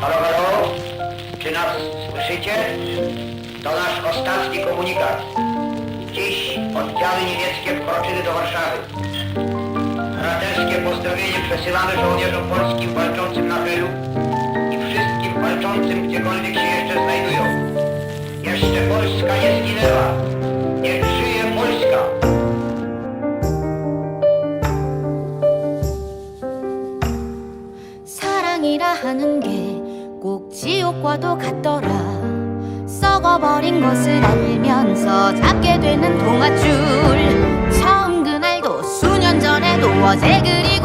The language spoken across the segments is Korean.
Halo, halo? Czy nas słyszycie? To nasz ostatni komunikat. Dziś oddziały niemieckie wkroczyły do Warszawy. Braterskie pozdrowienie przesyłamy żołnierzom polskim walczącym na Helu i wszystkim walczącym gdziekolwiek się jeszcze znajdują. Jeszcze Polska nie 사랑이라 하는 게 꼭 지옥과도 같더라. 썩어버린 것을 알면서 잡게 되는 동아줄. 처음 그날도 수년 전에도 어제 그리고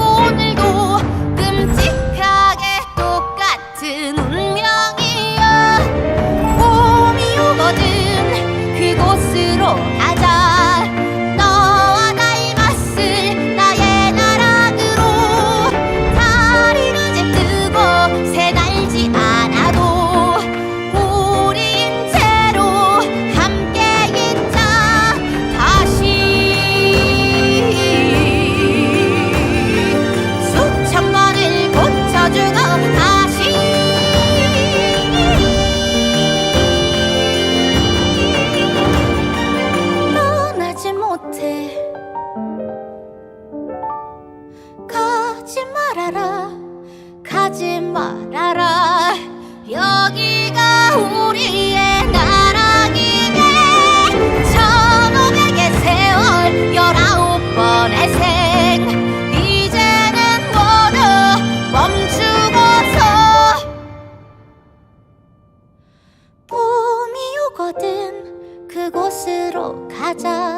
못해. 가지 말아라 가지 말아라. 여기가 우리의 나라이네. 천억에게 세월 열아홉 번의 생. 이제는 모두 멈추어서 봄이 오든 그곳으로 가자.